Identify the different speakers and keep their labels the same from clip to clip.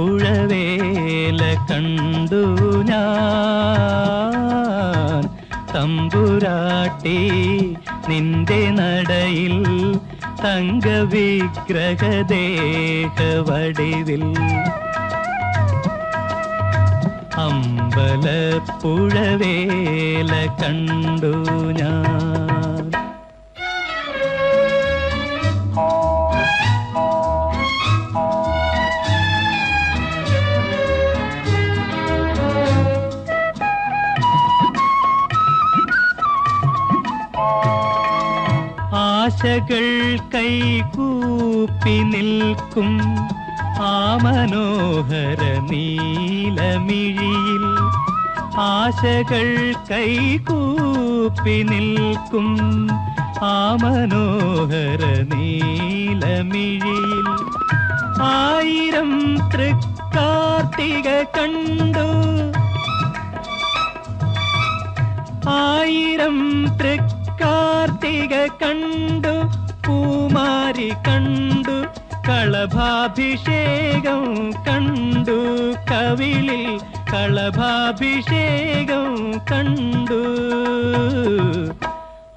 Speaker 1: അമ്പലപ്പുഴവേല കണ്ടു ഞാൻ. തമ്പുരാട്ടി നിന്റെ നടയിൽ തങ്ക വിഗ്രഹദേഹവടിവിൽ അമ്പല പുഴവേല കണ്ടു ഞാൻ. ആശകൾ കൈകൂപ്പി നിൽക്കും. ആ മനോഹര നീലമിഴിയിൽ ആശകൾ കൈകൂപ്പി നിൽക്കും. ആ മനോഹര നീലമിഴിയിൽ ആയിരം തൃക്കാർത്തിക കണ്ടു. ആയിരം തൃക്കാർത്തിക കണ്ടു പൂമാരി കണ്ടു കളഭാഭിഷേകം കണ്ടു കവിളിൽ കളഭാഭിഷേകം കണ്ടു.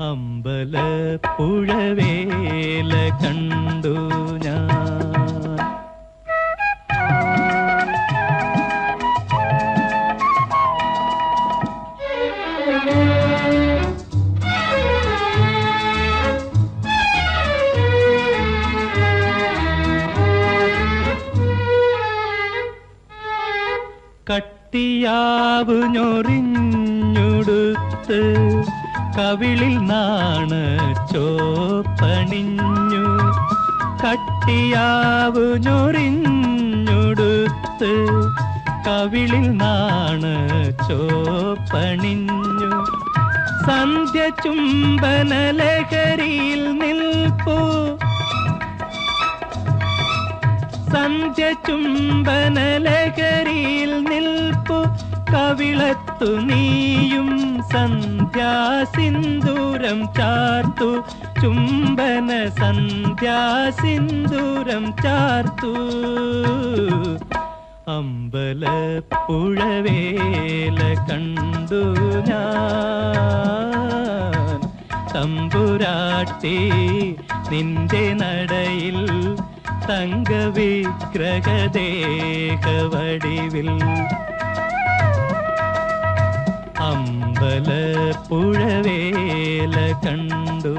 Speaker 1: അമ്പലപ്പുഴവേല കണ്ടു ഞാൻ. കട്ടിയാവ് ഞൊറിഞ്ഞുടുത്ത് കവിളിൽ നാണ് ചോപ്പണിഞ്ഞു. കട്ടിയാവ് ഞൊറിഞ്ഞുടുത്ത് കവിളിൽ നാണ് ചോപ്പണിഞ്ഞു. സന്ധ്യ ചുംബന ലഹരിയിൽ നിൽപ്പൂ സന്ധ്യ ചുംബന ലഹരിയിൽ നിൽപ്പു. കവിളത്തു നീയും സന്ധ്യാസിന്ദൂരം ചാർത്തു. ചുംബന സന്ധ്യാസിന്ദൂരം ചാർത്തു. അമ്പലപ്പുഴവേല കണ്ടു ഞാൻ. തമ്പുരാട്ടി നിന്റെ നടയിൽ തങ്കവിഗ്രഹദേഹവടിവിൽ അമ്പലപ്പുഴവേല കണ്ടു.